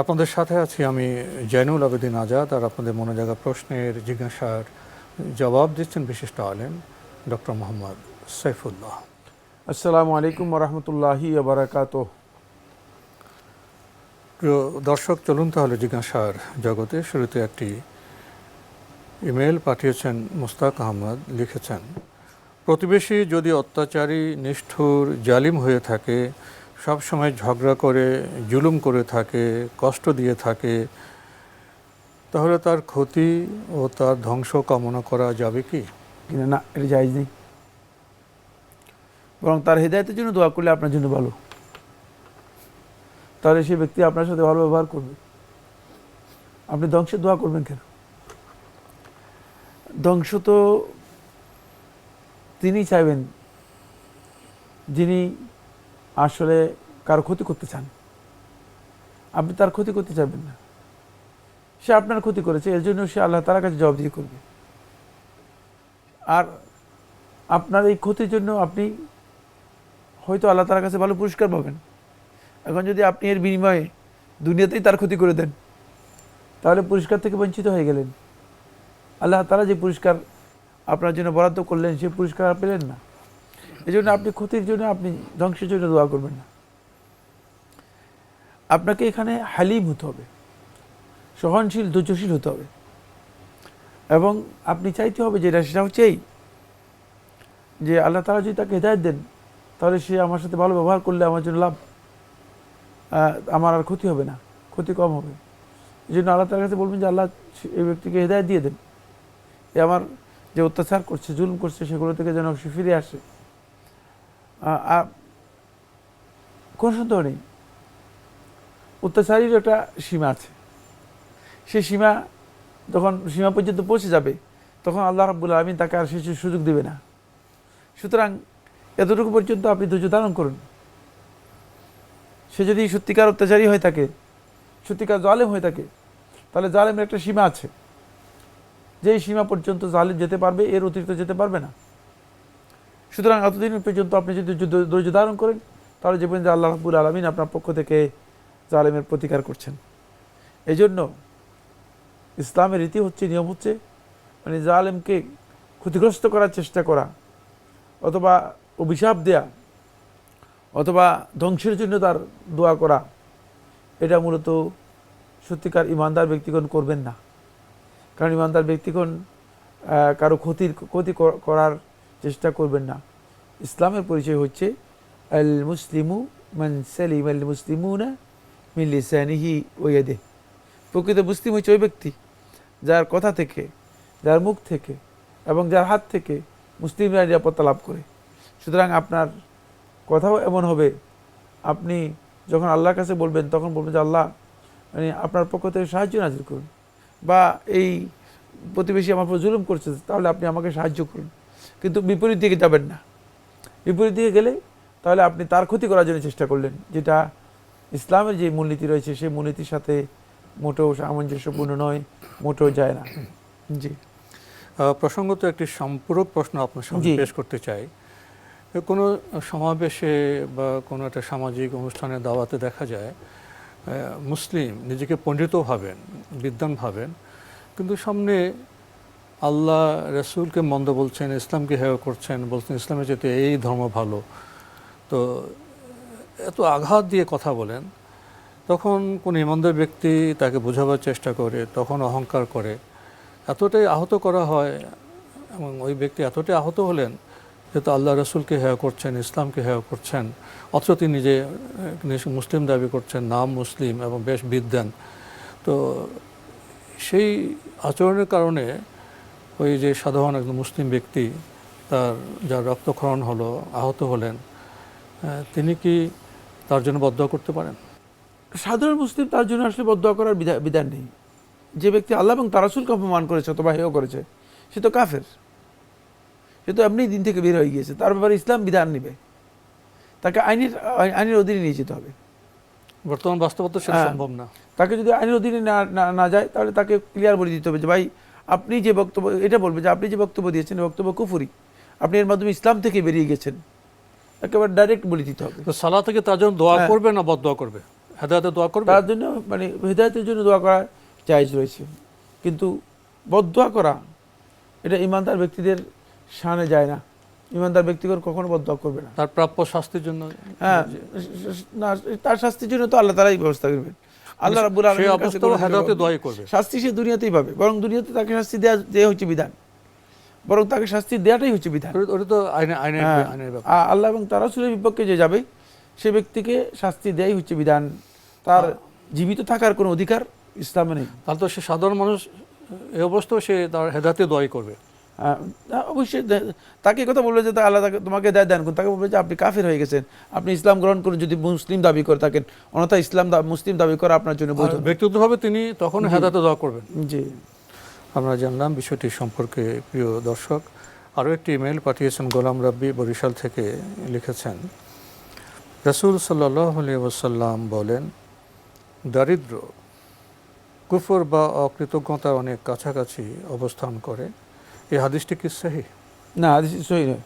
আপনাদের সাথে আছি আমি জৈনুল আবেদিন আজাদ আর আপনাদের মনে জায়গা প্রশ্নের জিজ্ঞাসার জবাব দিচ্ছেন বিশিষ্ট আলেম ডক্টর মোহাম্মদ সাইফুল্লাহ। আসসালামু আলাইকুম রহমতুল্লাহি বারাকাত দর্শক চলুন তাহলে জিজ্ঞাসার জগতে শুরুতে একটি ইমেল পাঠিয়েছেন মুস্তাক আহমদ লিখেছেন প্রতিবেশী যদি অত্যাচারী নিষ্ঠুর জালিম হয়ে থাকে সব সময় ঝগড়া করে, জুলুম করে থাকে, কষ্ট দিয়ে থাকে, তাহলে তার ক্ষতি ও তার ধ্বংস কামনা করা যাবে কি? না, এটা জায়জ নেই। বরং তার হৃদায়তের জন্য দোয়া করলে আপনার জন্য ভালো। তাহলে সেই ব্যক্তি আপনার সাথে ভালো ব্যবহার করবে। আপনি ধ্বংসের দোয়া করবেন কেন? ধ্বংস তো তিনি চাইবেন, যিনি আসলে কারও ক্ষতি করতে চান। আপনি তার ক্ষতি করতে চাইবেন না। সে আপনার ক্ষতি করেছে এর জন্য সে আল্লাহ তার কাছে জবাবদিহি করবে। আর আপনার এই ক্ষতির জন্য আপনি হয়তো আল্লাহ তার কাছে ভালো পুরস্কার পাবেন। এখন যদি আপনি এর বিনিময়ে দুনিয়াতেই তার ক্ষতি করে দেন, তাহলে পুরস্কার থেকে বঞ্চিত হয়ে গেলেন। আল্লাহ তারা যে পুরস্কার আপনার জন্য বরাদ্দ করলেন সেই পুরস্কার পেলেন না। এই জন্য আপনি ক্ষতির জন্য আপনি ধ্বংসের জন্য দোয়া করবেন না। আপনাকে এখানে হালিম হতে হবে, সহনশীল, ধৈর্যশীল হতে হবে। এবং আপনি চাইতে হবে যেটা, সেটা হচ্ছে এই, যে আল্লাহ তালা যদি তাকে হেদায়ত দেন, তাহলে সে আমার সাথে ভালো ব্যবহার করলে আমার জন্য লাভ। আমার আর ক্ষতি হবে না, ক্ষতি কম হবে। এই জন্য আল্লাহ তার কাছে বলবেন যে আল্লাহ এই ব্যক্তিকে হেদায়ত দিয়ে দেন। এ আমার যে অত্যাচার করছে, জুলুম করছে, সেগুলো থেকে যেন সে ফিরে আসে। কোনো সন্দেহ নেই। অত্যাচারীর একটা সীমা আছে। সেই সীমা যখন সীমা পর্যন্ত পৌঁছে যাবে, তখন আল্লাহ রাব্বুল আলমিন তাকে আর সে সুযোগ দেবে না। সুতরাং এতটুকু পর্যন্ত আপনি ধৈর্য ধারণ করুন। সে যদি সত্যিকার অত্যাচারী হয়ে থাকে, সত্যিকার জালেম হয়ে থাকে, তাহলে জালেমের একটা সীমা আছে। যেই সীমা পর্যন্ত জালেম যেতে পারবে, এর অতিরিক্ত যেতে পারবে না। সুতরাং এতদিন পর্যন্ত আপনি যদি ধৈর্য- ধারণ করেন, তাহলে জীবন যে আল্লাহ রাব্বুল আলমিন আপনার পক্ষ থেকে জালেমের প্রতিকার করছেন। এই জন্য ইসলামের রীতি হচ্ছে, নিয়ম হচ্ছে মানে জালেমকে ক্ষতিগ্রস্ত করার চেষ্টা করা, অথবা অভিশাপ দেয়া, অথবা ধ্বংসের জন্য তার দোয়া করা, এটা মূলত সত্যিকার ইমানদার ব্যক্তিগণ করবেন না। কারণ ইমানদার ব্যক্তিগণ কারও ক্ষতির, ক্ষতি করার চেষ্টা করবেন না। ইসলামের পরিচয় হচ্ছে, আল মুসলিমু মান সালিম আল মুসলিমুনা মিন লিসানিহি ওয়াদে প্রকৃত মুসলিম হচ্ছে ওই ব্যক্তি যার কথা থেকে, যার মুখ থেকে এবং যার হাত থেকে মুসলিমরা নিরাপত্তা লাভ করে। সুতরাং আপনার কথাও এমন হবে, আপনি যখন আল্লাহর কাছে বলবেন, তখন বলবেন যে, আল্লাহ মানে আপনার পক্ষ থেকে সাহায্য নাজির করুন বা এই প্রতিবেশী আমার উপর জুলুম করছে, তাহলে আপনি আমাকে সাহায্য করুন। কিন্তু বিপরীত দিকে যাবেন না। বিপরীত দিকে গেলে তাহলে আপনি তার ক্ষতি করার জন্য চেষ্টা করলেন যেটা ইসলামের যে মূলনীতি রয়েছে সেই মূলনীতির সাথে মোটেও সামঞ্জস্যপূর্ণ নয় মোটেও যায় না। জি। প্রসঙ্গত একটি সম্পূরক প্রশ্ন আপনার সামনে জি। পেশ করতে চাই। কোনো সমাবেশে বা কোনো একটা সামাজিক অনুষ্ঠানে দাওয়াতে দেখা যায় মুসলিম নিজেকে পণ্ডিত ভাবেন বিদ্বান ভাবেন কিন্তু সামনে আল্লাহ রসুলকে মন্দ বলছেন, ইসলামকে হেয় করছেন, বলছেন, ইসলামের যেতে এই ধর্ম ভালো। তো এত আঘাত দিয়ে কথা বলেন, তখন কোন ইমানদার ব্যক্তি তাকে বোঝাবার চেষ্টা করে, তখন অহংকার করে। এতটাই আহত করা হয়, এবং ওই ব্যক্তি এতটাই আহত হলেন যেহেতু আল্লাহ রসুলকে হেয় করছেন, ইসলামকে হেয় করছেন। অথচ তিনি নিজে মুসলিম দাবি করছেন, নাম মুসলিম এবং বেশ বিদ্যান তো সেই আচরণের কারণে ওই যে সাধারণ একজন মুসলিম ব্যক্তি তার যার রক্তক্ষরণ হলো আহত হলেন তিনি কি তার জন্য বদ্ধ করতে পারেন? সাধারণ মুসলিম তার জন্য আসলে বদয়া করার বিধা- বিধান নেই। যে ব্যক্তি আল্লাহ এবং তারাসুলকে অপমান করেছে অথবা হেয় করেছে সে তো কাফের। সে তো এমনি দিন থেকে বের হয়ে গিয়েছে তার ব্যাপারে ইসলাম বিধান নেবে। তাকে আইনের আইনের অধীনে নিয়ে যেতে হবে। বর্তমান বাস্তবতা সেটা হ্যাঁ। সম্ভব না। তাকে যদি আইনের অধীনে না না- না যায় তাহলে তাকে ক্লিয়ার বলে দিতে হবে যে ভাই আপনি যে বক্তব্য এটা বলবে যে আপনি যে বক্তব্য দিয়েছেন বক্তব্য কুফুরি। আপনি এর মাধ্যমে ইসলাম থেকে বেরিয়ে গেছেন। একেবারে ডাইরেক্ট বলে দিতে হবে। তো সালা থেকে তার জন্য দোয়া হ্যাঁ। করবে না বদ দোয়া করবে? হেদায়তে দোয়া করবে? তার জন্য মানে হেদায়তের জন্য দোয়া করা জায়জ রয়েছে। কিন্তু বদোয়া করা এটা ইমানদার ব্যক্তিদের শানে যায় না। ইমানদার ব্যক্তিগত কখনো বদোয়া করবে না। তার প্রাপ্য শাস্তির জন্য হ্যাঁ না তার শাস্তির জন্য তো আল্লাহ তারাই ব্যবস্থা করবেন। আল্লাহ অবস্থা কোনো হেদায়তে করবে। শাস্তি সে দুনিয়াতেই পাবে বরং দুনিয়াতে তাকে শাস্তি দেওয়া দেওয়া হচ্ছে বিধান। বরং তাকে শাস্তি দেওয়াটাই হচ্ছে বিধান। ওটা- তো হ্যাঁ। আল্লাহ এবং তারা সুরের বিপক্ষে যে যাবে সে ব্যক্তিকে শাস্তি দেয়াই হচ্ছে বিধান। তার জীবিত থাকার কোনো অধিকার ইসলামে নেই। তাহলে তো সে সাধারণ মানুষ এই অবস্থাও সে তার হেদায়তে দোয়াই করবে। অবশ্যই তাকে কথা বলবে যে তা আল্লাহ তাকে তোমাকে দেয় দেন। তাকে বলবে যে আপনি কাফের হয়ে গেছেন। আপনি ইসলাম গ্রহণ করুন যদি মুসলিম দাবি করে থাকেন অন্যথা ইসলাম মুসলিম দাবি করা আপনার জন্য ব্যক্তিগতভাবে তিনি তখন হেদায়তে দোয়া করবেন। জি। আমরা জানলাম বিষয়টি সম্পর্কে প্রিয় দর্শক। আরও একটি ইমেল পাঠিয়েছেন গোলাম রাব্বি বরিশাল থেকে লিখেছেন রসুল সাল্লাহ ওসাল্লাম বলেন দারিদ্র কুফর বা অকৃতজ্ঞতার অনেক কাছাকাছি অবস্থান করে। এই হাদিসটি কি সাহি? না হাদিসটি সহি নয়।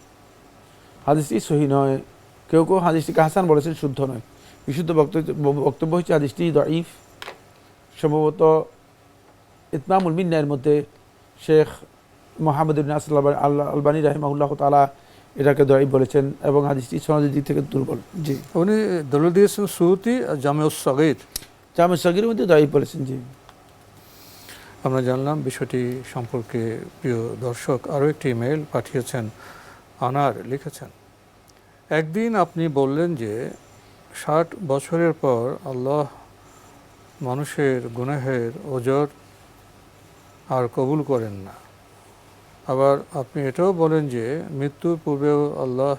হাদিসটি সহি নয়। কেউ কেউ হাদিসটিকে হাসান বলেছেন শুদ্ধ নয়। বিশুদ্ধ বক্তব্য বক্তব্য হচ্ছে হাদিসটি দঈফ। সম্ভবত ইতমামুল মিন্নায়ের মধ্যে শেখ মোহাম্মদ ইবিন আসল আল্লাহ আলবানী রাহিমাহুল্লাহ তালা এটাকে দঈফ বলেছেন এবং হাদিসটি সমাজের দিক থেকে দুর্বল। জি। উনি দলিল দিয়েছেন সুতি জামেউস সগির জামে সগির মধ্যে দঈফ বলেছেন জি। আমরা জানলাম বিষয়টি সম্পর্কে প্রিয় দর্শক আরও একটি ইমেল পাঠিয়েছেন আনার, লিখেছেন, একদিন আপনি বললেন যে ষাট বছরের পর আল্লাহ মানুষের গুনাহের ওজর আর কবুল করেন না। আবার আপনি এটাও বলেন যে মৃত্যুর পূর্বেও আল্লাহ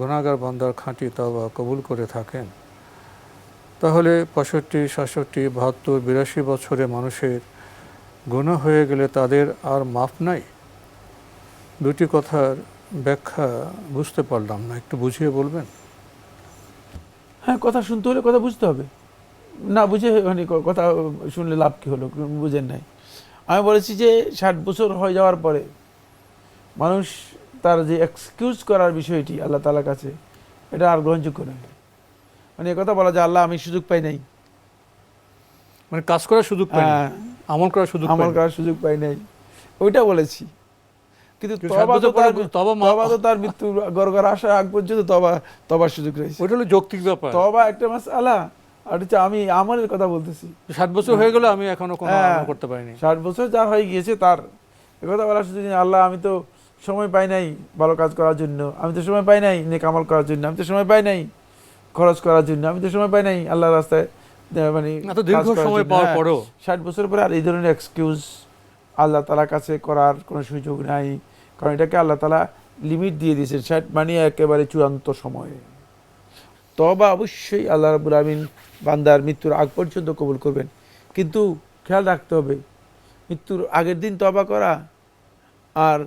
গুনাগার বান্দার খাঁটি তাওবা কবুল করে থাকেন। তাহলে পঁয়ষট্টি, সাতষট্টি, বাহাত্তর, বিরাশি বছরে মানুষের গুণা হয়ে গেলে তাদের আর মাপ নাই। দুটি কথার ব্যাখ্যা বুঝতে পারলাম না। একটু বুঝিয়ে বলবেন? হ্যাঁ কথা শুনতে হলে কথা বুঝতে হবে। না বুঝে মানে কথা শুনলে লাভ কী হলো? বুঝেন নাই। আমি বলেছি যে ষাট বছর হয়ে যাওয়ার পরে মানুষ তার যে এক্সকিউজ করার বিষয়টি আল্লাহ তালার কাছে এটা আর গ্রহণযোগ্য নয়। মানে কথা বলা যায় আল্লাহ আমি সুযোগ পাই নাই। মানে কাজ করার সুযোগ পাই হ্যাঁ, আমল করার সুযোগ আমল করার সুযোগ পাই নাই। ওইটা বলেছি। কিন্তু তবা তো তার তবা মা- তবা তো তার মৃত্যু গড়গড় আসার আগ পর্যন্ত তবা তবার সুযোগ রয়েছে। ওইটা হলো যৌক্তিক ব্যাপার। তবা একটা মাস আলা আর হচ্ছে আমি আমলের কথা বলতেছি। ষাট বছর হয়ে গেলে আমি এখনও কোনো হ্যাঁ। আমল করতে পারিনি। ষাট বছর যা হয়ে গিয়েছে তার। একথা বলার সুযোগ আল্লাহ আমি তো সময় পাই নাই ভালো কাজ করার জন্য। আমি তো সময় পাই নাই নেক আমল করার জন্য। আমি তো সময় পাই নাই খরচ করার জন্য। আমি তো সময় পাই নাই আল্লাহ রাস্তায় মানে এত দীর্ঘ সময় পাওয়ার হ্যাঁ, পরেও। ষাট বছর পরে আর এই ধরনের এক্সকিউজ আল্লাহ তালার কাছে করার কোনো সুযোগ নাই। কারণ এটাকে আল্লাহ তালা লিমিট দিয়ে দিয়েছেন। ষাট মানে একেবারে চূড়ান্ত সময়ে। তবা অবশ্যই আল্লাহ রাবুল আমিন বান্দার মৃত্যুর আগ পর্যন্ত কবুল করবেন। কিন্তু খেয়াল রাখতে হবে মৃত্যুর আগের দিন তবা করা আর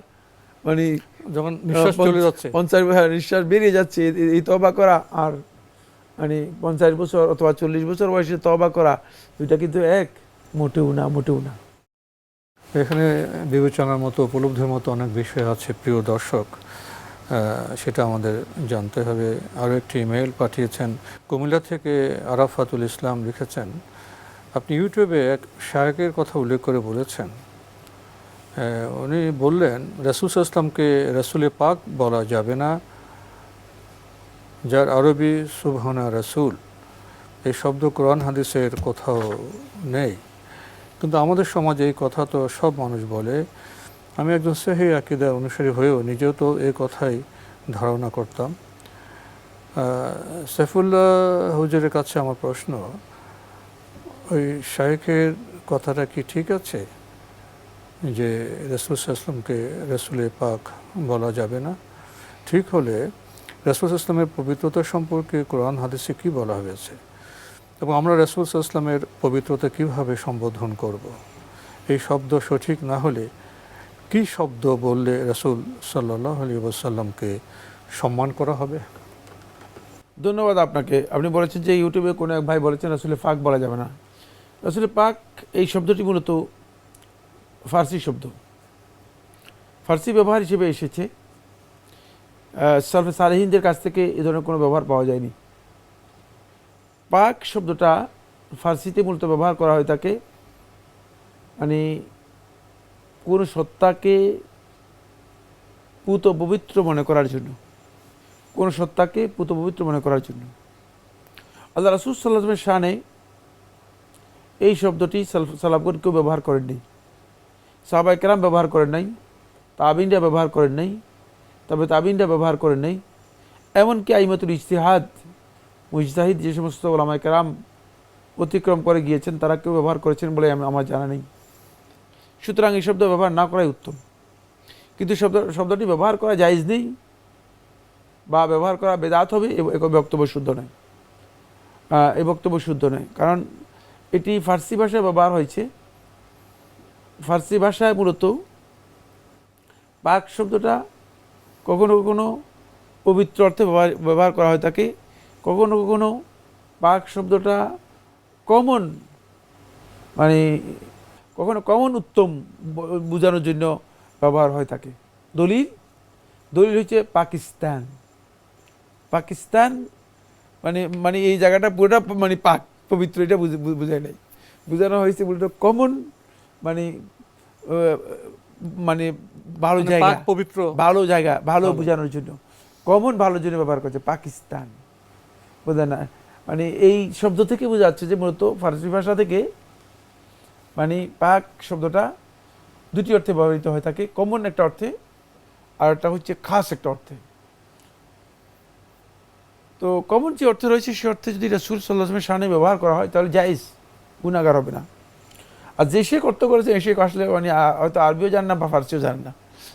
মানে যখন নিঃশ্বাস চলে যাচ্ছে। পঞ্চাশ নিঃশ্বাস বেরিয়ে যাচ্ছে এই- এই তবা করা আর মানে পঞ্চাশ বছর অথবা চল্লিশ বছর বয়সে তবা করা, দুইটা কিন্তু এক। মোটেও না মোটেও না। এখানে বিবেচনার মতো, উপলব্ধির মতো অনেক বিষয় আছে, প্রিয় দর্শক। সেটা আমাদের জানতে হবে। আরও একটি ইমেল পাঠিয়েছেন, কুমিল্লা থেকে আরাফাতুল ইসলাম লিখেছেন, আপনি ইউটিউবে এক শায়কের কথা উল্লেখ করে বলেছেন। উনি বললেন, রসুল ইসলামকে রসুলে পাক বলা যাবে না। যার আরবি সুবহানা রাসুল, এই শব্দ কোরআন হাদিসের কোথাও নেই। কিন্তু আমাদের সমাজে এই কথা তো সব মানুষ বলে। আমি একজন সেহি আকিদা অনুসারী হয়েও নিজেও তো এই কথাই ধারণা করতাম। সাইফুল্লাহ হুজুরের কাছে আমার প্রশ্ন, ওই শাহেখের কথাটা কি ঠিক আছে যে রসুল ইসলামকে রসুলে পাক বলা যাবে না? ঠিক হলে রসুল ইসলামের পবিত্রতা সম্পর্কে কোরআন, হাদিসে কি বলা হয়েছে? এবং আমরা রসুল ইসলামের পবিত্রতা কীভাবে সম্বোধন করব। এই শব্দ সঠিক না হলে কি শব্দ বললে রসুল সাল্লাহ আলী ওসাল্লামকে সম্মান করা হবে? ধন্যবাদ আপনাকে। আপনি বলেছেন যে ইউটিউবে কোনো এক ভাই বলেছেন আসলে পাক বলা যাবে না। আসলে পাক, এই শব্দটি মূলত ফার্সি শব্দ। ফার্সি ব্যবহার হিসেবে এসেছে। সালফে সালেহিনদের কাছ থেকে এ ধরনের কোনো ব্যবহার পাওয়া যায়নি। পাক শব্দটা ফার্সিতে মূলত ব্যবহার করা হয় তাকে মানে কোনো সত্তাকে পুত পবিত্র মনে করার জন্য। কোন সত্তাকে পুত পবিত্র মনে করার জন্য। আল্লাহ রাসুল সাল্লামের শানে এই শব্দটি সালাবগণ কেউ ব্যবহার করেননি। সাহাবাই ব্যবহার করেন নাই। তাবিনরা ব্যবহার করেন নাই। তবে তাবিনরা ব্যবহার করেন নাই। এমনকি আইমাতুল ইজতিহাদ, মুজতাহিদ যে সমস্ত ওলামাই কেরাম অতিক্রম করে গিয়েছেন, তারা কেউ ব্যবহার করেছেন বলে আমি- আমার জানা নেই। সুতরাং এই শব্দ ব্যবহার না করাই উত্তম। কিন্তু শব্দ শব্দটি ব্যবহার করা জায়জ নেই বা ব্যবহার করা বেদাত হবে, এ এ বক্তব্য শুদ্ধ নয়। এই বক্তব্য শুদ্ধ নয়। কারণ এটি ফার্সি ভাষায় ব্যবহার হয়েছে। ফার্সি ভাষায় মূলত পাক শব্দটা কখনো কখনো পবিত্র অর্থে ব্যবহার করা হয় থাকে কখনো কখনো পাক শব্দটা কমন মানে কখনো কমন উত্তম বোঝানোর জন্য ব্যবহার হয় থাকে দলিল দলিল হচ্ছে পাকিস্তান। পাকিস্তান মানে মানে এই জায়গাটা পুরোটা মানে পাক, পবিত্র, এটা বোঝায় নাই। বোঝানো হয়েছে বলতে কমন মানে মানে ভালো মানে জায়গা পবিত্র। ভালো জায়গা ভালো। বোঝানোর জন্য। কমন ভালো জন্য ব্যবহার করছে পাকিস্তান। বোঝা না? মানে এই শব্দ থেকে বোঝা যাচ্ছে যে মূলত ফার্সি ভাষা থেকে মানে পাক শব্দটা দুটি অর্থে ব্যবহৃত হয়ে থাকে। কমন একটা অর্থে আর একটা হচ্ছে খাস একটা অর্থে। তো কমন যে অর্থ রয়েছে সে অর্থে যদি রসুল সাল্লাহামের সামনে ব্যবহার করা হয় তাহলে জাইজ গুণাগার হবে না। আর যে সে কর্ত করেছে সে আসলে মানে হয়তো আরবিও জান না বা ফার্সিও জান না।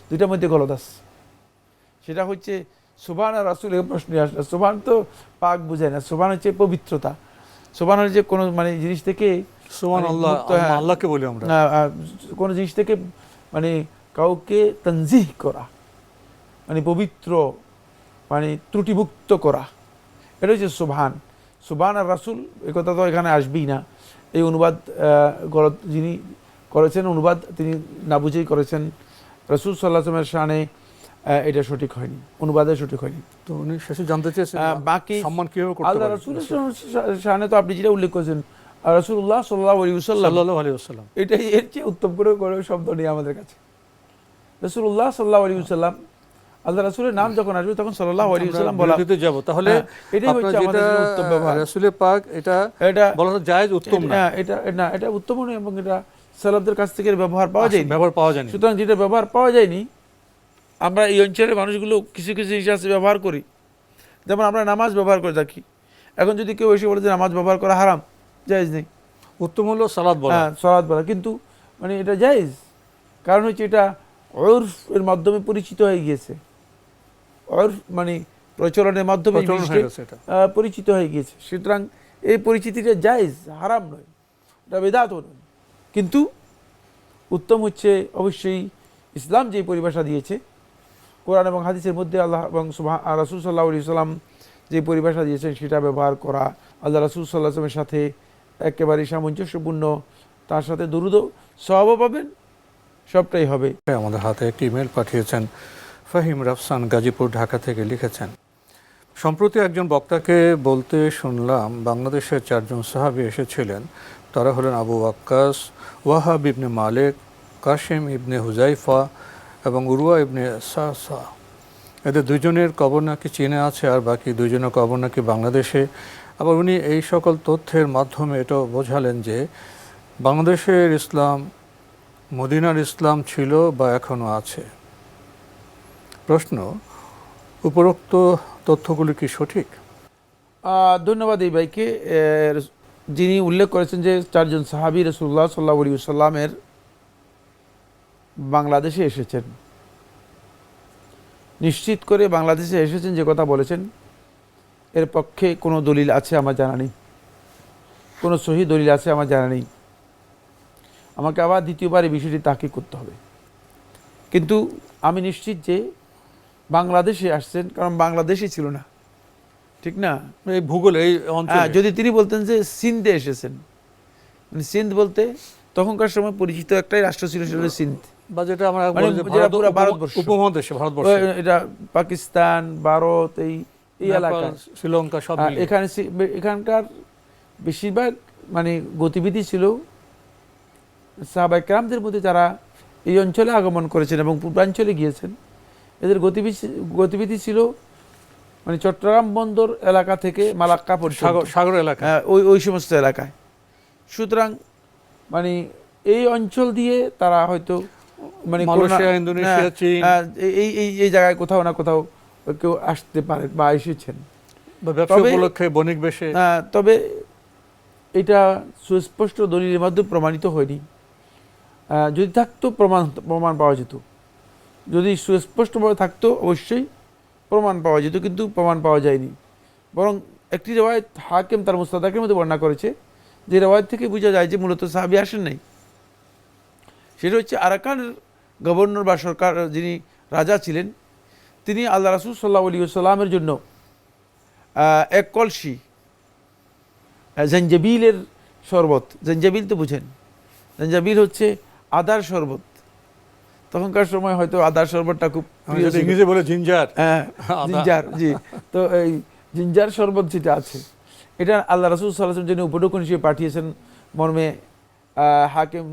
দুইটার মধ্যে গলদ আছে। সেটা হচ্ছে সুবান আর রাসুল এই প্রশ্নে আসলে সুবান তো পাক বুঝায় না সুবান হচ্ছে পবিত্রতা। সুবান হচ্ছে কোনো মানে জিনিস থেকে সুমান মানে আল্লাহ হ্যাঁ। আল্লাহকে বলি আমরা। কোনো জিনিস থেকে মানে কাউকে তঞ্জিহ করা মানে পবিত্র মানে ত্রুটিমুক্ত করা। এটা হচ্ছে সুবহান। সুবহান আর রাসুল এ কথা তো এখানে আসবেই না। এই অনুবাদ যিনি করেছেন অনুবাদ তিনি না বুঝেই করেছেন। রসুল সাল্লাহামের শানে এটা সঠিক হয়নি। অনুবাদে সঠিক হয়নি। তো উনি শেষে জানতে চেয়েছেন বাকি সম্মান কীভাবে করতে আল্লাহ পারি রসুলের শানে তো আপনি যেটা উল্লেখ করেছেন রসুল্লাহ সাল্লাহ আলী সাল্লাম সাল্লাল্লাহু আলাইহি ওয়াসাল্লাম। এটাই এর চেয়ে উত্তম করে করে শব্দ নেই আমাদের কাছে। রসুল্লাহ সাল্লাহ আলী সাল্লাম আল্লাহ রসুলের নাম যখন আসবে তখন সাল্লাহ আলী সাল্লাম বলা যাব। তাহলে হ্যাঁ, এটাই হচ্ছে আমাদের উত্তম ব্যবহার। রাসূলের পাক এটা এটা বলা জায়েজ উত্তম না। হ্যাঁ, এটা না এটা উত্তম নয় এবং এটা সালাবদের কাছ থেকে ব্যবহার পাওয়া যায়নি। ব্যবহার পাওয়া যায়নি। সুতরাং যেটা ব্যবহার পাওয়া যায়নি আমরা এই অঞ্চলের মানুষগুলো কিছু কিছু আছে ব্যবহার করি। যেমন আমরা নামাজ ব্যবহার করে থাকি। এখন যদি কেউ এসে বলে যে নামাজ ব্যবহার করা হারাম জায়েজ নেই। উত্তম হলো সালাদ বলা। হ্যাঁ সলাদ বলা। কিন্তু মানে এটা জায়েজ। কারণ হচ্ছে এটা অর্ফ এর মাধ্যমে পরিচিত হয়ে গিয়েছে। মানে প্রচলনের মাধ্যমে পরিচিত হয়ে গিয়েছে। সুতরাং এই পরিচিতিটা জায়েজ হারাম নয়। এটা বেদাত নয়। কিন্তু উত্তম হচ্ছে অবশ্যই ইসলাম যে পরিভাষা দিয়েছে কোরআন এবং হাদিসের মধ্যে আল্লাহ এবং সুবহা- আহ, সাল্লাহ আলি সাল্লাম যে পরিভাষা দিয়েছেন সেটা ব্যবহার করা আল্লাহ রাসূল সাল্লাহ আসলামের সাথে একেবারে সামঞ্জস্যপূর্ণ তার সাথে দুরুদ সহব পাবেন সবটাই হবে। আমাদের হাতে একটি ইমেল পাঠিয়েছেন ফাহিম রাফসান গাজীপুর, ঢাকা থেকে লিখেছেন, সম্প্রতি একজন বক্তাকে বলতে শুনলাম বাংলাদেশের চারজন সাহাবী এসেছিলেন। তারা হলেন আবু আক্কাস, ওয়াহাব ইবনে মালিক কাশিম ইবনে হুজাইফা এবং উরুয়া ইবনে সাসা। এদের দুজনের কবর নাকি চীনে আছে আর বাকি দুজনের কবর নাকি বাংলাদেশে? আবার উনি এই সকল তথ্যের মাধ্যমে এটাও বোঝালেন যে বাংলাদেশের ইসলাম, মদিনার ইসলাম ছিল বা এখনও আছে। প্রশ্ন, উপরোক্ত তথ্যগুলি কি সঠিক? ধন্যবাদ এই ভাইকে। যিনি উল্লেখ করেছেন যে চারজন সাহাবি রসুল্লাহ সাল্লাহ সাল্লামের বাংলাদেশে এসেছেন। নিশ্চিত করে বাংলাদেশে এসেছেন যে কথা বলেছেন। এর পক্ষে কোনো দলিল আছে আমার জানা নেই। কোনো সহি দলিল আছে আমার জানা নেই। আমাকে আবার দ্বিতীয়বার এই বিষয়টি তাকে করতে হবে। কিন্তু আমি নিশ্চিত যে বাংলাদেশে আসছেন কারণ বাংলাদেশে ছিল না। ঠিক না? এই ভূগোল এই হ্যাঁ যদি তিনি বলতেন যে সিন্ধে এসেছেন মানে সিন্ধ বলতে তখনকার সময় পরিচিত একটাই রাষ্ট্র ছিল সেটা সিন্ধ। বা যেটা আমরা মানে পুরা ভারতবর্ষ। উপমহাদেশে ভারতবর্ষে। ও, এটা পাকিস্তান ভারত এই এই এলাকা। শ্রীলঙ্কা সব এখানে এখানকার বেশিরভাগ মানে গতিবিধি ছিল সাহাবাইকরামদের মধ্যে যারা এই অঞ্চলে আগমন করেছেন এবং পূর্বাঞ্চলে গিয়েছেন। এদের গতিবিধি গতিবিধি ছিল মানে চট্টগ্রাম বন্দর এলাকা থেকে মালাক্কা পর্যন্ত। সাগর এলাকা। হ্যাঁ, ওই ওই সমস্ত এলাকায়। সুতরাং মানে এই অঞ্চল দিয়ে তারা হয়তো মানে হ্যাঁ। হ্যাঁ, এই এই এই জায়গায় কোথাও না কোথাও কেউ আসতে পারে বা এসেছেন। উপলক্ষে বণিক বেশে। তবে এটা সুস্পষ্ট দলিলের মাধ্যমে প্রমাণিত হয়নি। যদি থাকতো প্রমাণ প্রমাণ পাওয়া যেত। যদি সুস্পষ্টভাবে থাকতো, অবশ্যই প্রমাণ পাওয়া যেত, কিন্তু প্রমাণ পাওয়া যায়নি। বরং একটি রেওয়ায়ত হাকিম তার মুস্তাদাকের মধ্যে বর্ণনা করেছে, যে রেওয়ায়ত থেকে বোঝা যায় যে মূলত সাহাবি আসেন নাই। সেটা হচ্ছে আরাকান গভর্নর বা সরকার যিনি রাজা ছিলেন, তিনি আল্লাহ রাসুল সাল্লাহ আলী সাল্লামের জন্য এক কলসি জঞ্জাবিলের শরবত, জঞ্জাবিল তো বুঝেন। জঞ্জাবিল হচ্ছে আদার শরবত। তখনকার সময় হয়তো আদার শরবতটা খুব। ইংরেজি বলে জিঞ্জার। হ্যাঁ জিঞ্জার জি। তো এই জিঞ্জার শরবত যেটা আছে এটা আল্লাহ রাসুল সাল্লাহ জন্য উপঢৌকন হিসেবে পাঠিয়েছেন মর্মে হাকিম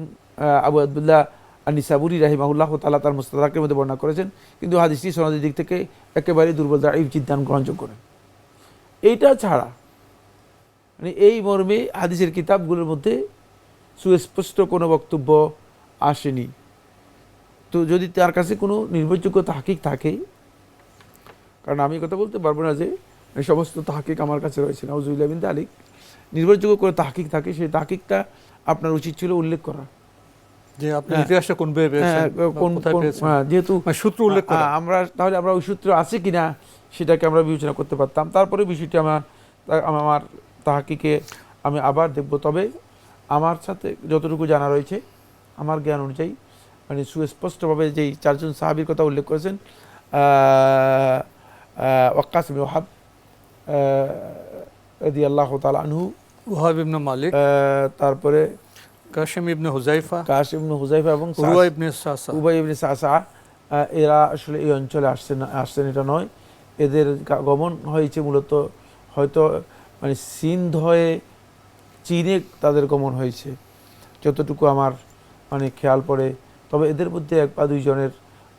আবু আবদুল্লাহ আনিসাবুরি রাহিমাহুল্লাহ তালা তার মুস্তাদাকের মধ্যে বর্ণনা করেছেন। কিন্তু হাদিসটি সনদের দিক থেকে একেবারে দুর্বল এই চিন্তান গ্রহণযোগ্য নয়। এইটা ছাড়া মানে এই মর্মে হাদিসের কিতাবগুলোর মধ্যে সুস্পষ্ট কোনো বক্তব্য আসেনি। তো যদি তার কাছে কোনো নির্ভরযোগ্য তাহকিক থাকে কারণ আমি কথা বলতে পারব না যে সমস্ত তাহকিক আমার কাছে রয়েছে নাউজুবিল্লাহ বিন তালিক। নির্ভরযোগ্য করে তাহকিক থাকে সেই তাহকিকটা আপনার উচিত ছিল উল্লেখ করা। যে আপনি হ্যাঁ। ইতিহাসটা কোন হ্যাঁ? হ্যাঁ, যেহেতু মানে সূত্র উল্লেখ করা। আমরা তাহলে আমরা ওই সূত্র আছে কিনা সেটাকে আমরা বিবেচনা করতে পারতাম। তারপরে বিষয়টি আমার আমার তাহাকিকে আমি আবার দেখব। তবে আমার সাথে যতটুকু জানা রয়েছে আমার জ্ঞান অনুযায়ী মানে সুস্পষ্টভাবে যেই চারজন সাহাবির কথা উল্লেখ করেছেন ওয়াক্কাস ওহাব রদি আল্লাহ তাল আনহু ওয়াহাব ইবনে মালিক তারপরে কাশিম ইবনে হুজাইফা কাসিম হুজাইফা এবং সাস- ইবনে সাসা। উবাই ইবনে সাসা এরা আসলে এই অঞ্চলে আসছেন আসছেন এটা নয়। এদের গমন হয়েছে মূলত হয়তো মানে সিন্ধ হয়ে চীনে তাদের গমন হয়েছে। যতটুকু আমার মানে খেয়াল পড়ে তবে এদের মধ্যে এক বা দুইজনের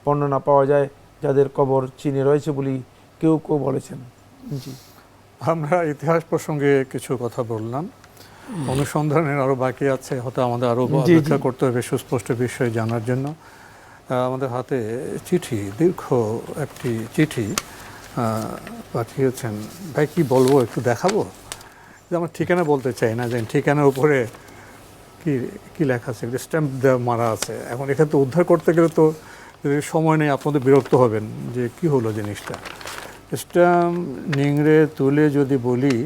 বর্ণনা পাওয়া যায় যাদের কবর চীনে রয়েছে বলি কেউ কেউ বলেছেন। জি। আমরা ইতিহাস প্রসঙ্গে কিছু কথা বললাম। অনুসন্ধানের আরও বাকি আছে হয়তো আমাদের আরও অপেক্ষা করতে হবে সুস্পষ্ট বিষয় জানার জন্য। আমাদের হাতে চিঠি দীর্ঘ একটি চিঠি পাঠিয়েছেন। ভাই কি বলব একটু দেখাবো? যে আমার ঠিকানা বলতে চাই না যে ঠিকানার উপরে কি কি লেখা আছে? স্ট্যাম্প দেওয়া মারা আছে। এখন এখানে তো উদ্ধার করতে গেলে তো সময় নেই, আপনাদের বিরক্ত হবেন যে কি হলো জিনিসটা। স্ট্যাম্প নিংড়ে তুলে যদি বলি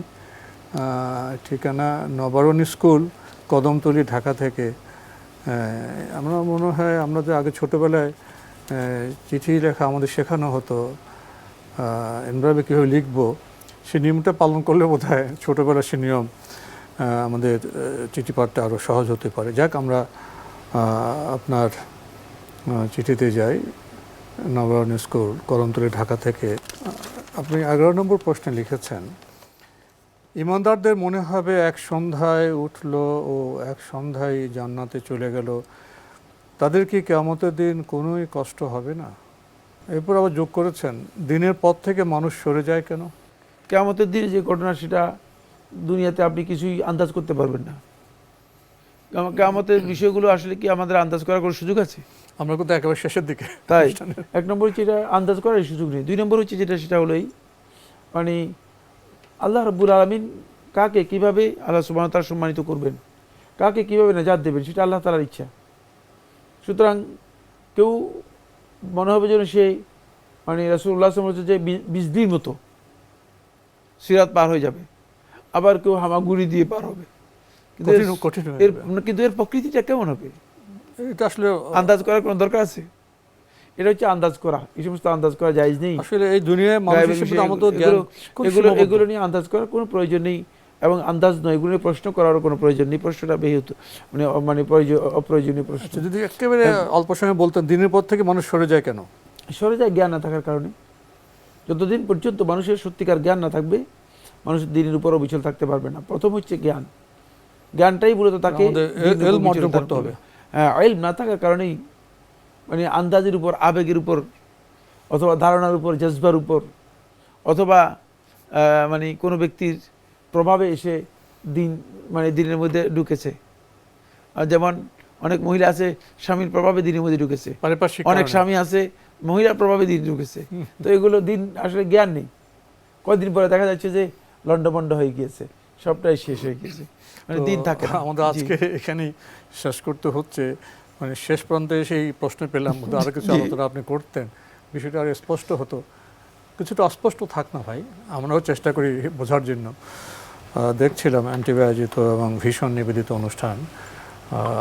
ঠিকানা নবারণ স্কুল, কদমতলি, ঢাকা থেকে। আমরা মনে হয়, আমরা যে আগে ছোটোবেলায় চিঠি লেখা আমাদের শেখানো হতো। এনভাবে কীভাবে লিখব, সে নিয়মটা পালন করলে বোধ হয় ছোটোবেলার সে নিয়ম আমাদের চিঠি পাঠটা আরও সহজ হতে পারে। যাক, আমরা আপনার চিঠিতে যাই। নবায়ন স্কুল করমতলী ঢাকা থেকে। আপনি এগারো নম্বর প্রশ্নে লিখেছেন, ইমানদারদের মনে হবে এক সন্ধ্যায় উঠল ও এক সন্ধ্যায় জান্নাতে চলে গেল। তাদের কি কেমতের দিন কোনোই কষ্ট হবে না? এরপর আবার যোগ করেছেন, দিনের পর থেকে মানুষ সরে যায় কেন? কেয়ামতের দিনে যে ঘটনা, সেটা দুনিয়াতে আপনি কিছুই আন্দাজ করতে পারবেন না। কামতের বিষয়গুলো আসলে কি আমাদের আন্দাজ করার কোনো সুযোগ আছে? আমরা কিন্তু একেবারে শেষের দিকে তাই। এক নম্বর হচ্ছে এটা আন্দাজ করার সুযোগ নেই। দুই নম্বর হচ্ছে যেটা সেটা হলোই মানে আল্লাহ রব্বুল আলমিন কাকে কীভাবে আল্লাহ সুবাহ তার সম্মানিত করবেন? কাকে কীভাবে নাজাদ দেবেন? সেটা আল্লাহ তালার ইচ্ছা। সুতরাং কেউ মনে হবে যেন সে মানে রাসুল্লাহ হচ্ছে যে বিজলির মতো সিরাত পার হয়ে যাবে। আবার কেউ হামাগুড়ি দিয়ে পার হবে। কিন্তু এর- হয়ে যাবে। কিন্তু এর প্রকৃতিটা কেমন হবে? এটা আসলে আন্দাজ করার কোনো দরকার আছে? এটা হচ্ছে আন্দাজ করা। এই সমস্ত আন্দাজ করা নেই। আসলে এই দুনিয়ায় এগুলো- এগুলো নিয়ে আন্দাজ করার কোনো প্রয়োজন নেই এবং আন্দাজ নয়। এগুলো নিয়ে প্রশ্ন করারও কোনো প্রয়োজন নেই। প্রশ্নটা বেহত। মানে মানে অপ্রয়োজনীয় প্রশ্ন। আচ্ছা, যদি একেবারে অল্প সময় বলতেন দিনের পর থেকে মানুষ সরে যায় কেন? সরে যায় জ্ঞান না থাকার কারণে। যতদিন পর্যন্ত মানুষের সত্যিকার জ্ঞান না থাকবে মানুষ দিনের উপর অবিচল থাকতে পারবে না। প্রথম হচ্ছে জ্ঞান। জ্ঞানটাই মূলত তাকে করতে হবে। হ্যাঁ এলম না থাকার কারণেই মানে আন্দাজের উপর আবেগের উপর অথবা ধারণার উপর জজবার উপর অথবা মানে কোনো ব্যক্তির প্রভাবে এসে দিন মানে দিনের মধ্যে ঢুকেছে। যেমন অনেক মহিলা আছে স্বামীর প্রভাবে দিনের মধ্যে ঢুকেছে। অনেক স্বামী আছে মহিলার প্রভাবে দিন ঢুকেছে। তো এগুলো দিন আসলে জ্ঞান নেই। কয়েকদিন পরে দেখা যাচ্ছে যে লন্ডভন্ড হয়ে গিয়েছে। সবটাই শেষ হয়ে গিয়েছে। মানে দিন থাকে আমাদের আজকে এখানেই শেষ করতে হচ্ছে। মানে শেষ প্রান্তে এসে এই প্রশ্ন পেলাম বোধহয় আরও কিছু আলোচনা আপনি করতেন। বিষয়টা আরও স্পষ্ট হতো। কিছুটা অস্পষ্ট থাক না ভাই আমরাও চেষ্টা করি বোঝার জন্য। দেখছিলাম অ্যান্টিবায়োজিত এবং ভীষণ নিবেদিত অনুষ্ঠান।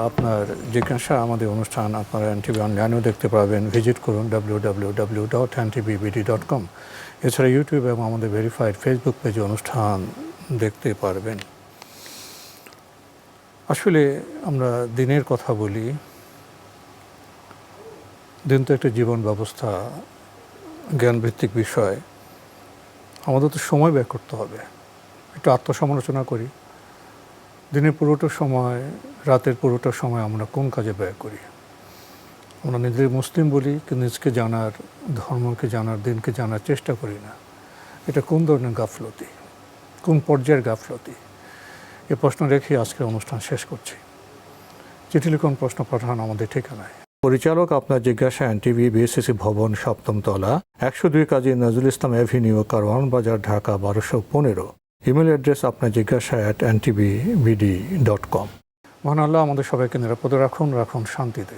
আপনার জিজ্ঞাসা আমাদের অনুষ্ঠান আপনারা এনটিভি অনলাইনেও দেখতে পাবেন। ভিজিট করুন W W W dot NTVBD dot com এছাড়া ইউটিউব এবং আমাদের ভেরিফাইড ফেসবুক পেজে অনুষ্ঠান দেখতে পারবেন। আসলে আমরা দিনের কথা বলি। দিন তো একটা জীবন ব্যবস্থা, জ্ঞানভিত্তিক বিষয়। আমাদের তো সময় ব্যয় করতে হবে। একটু আত্মসমালোচনা করি। দিনের পুরোটা সময়, রাতের পুরোটা সময় আমরা কোন কাজে ব্যয় করি? আমরা নিজেদের মুসলিম বলি, কিন্তু নিজকে জানার, ধর্মকে জানার, দিনকে জানার চেষ্টা করি না। এটা কোন ধরনের গাফলতি? কোন পর্যায়ের গাফলতি? এ প্রশ্ন রেখে আজকের অনুষ্ঠান শেষ করছি। চিঠি লিখন প্রশ্ন পাঠান আমাদের ঠিকানায়। পরিচালক আপনার জিজ্ঞাসা এনটিভি বিএসসি ভবন, সপ্তম তলা, একশো দুই কাজী নজরুল ইসলাম অ্যাভিনিউ কারওয়ান বাজার, ঢাকা, বারোশো পনেরো। ইমেল অ্যাড্রেস আপনার জিজ্ঞাসা at NTV BD dot com. মহান আল্লাহ আমাদের সবাইকে নিরাপদে রাখুন রাখুন শান্তিতে।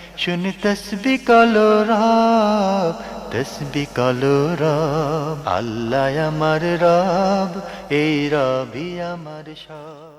শুনি তসবি কালো রব তসবি কালো রব আল্লাহ আমার রব এই রবি আমার সব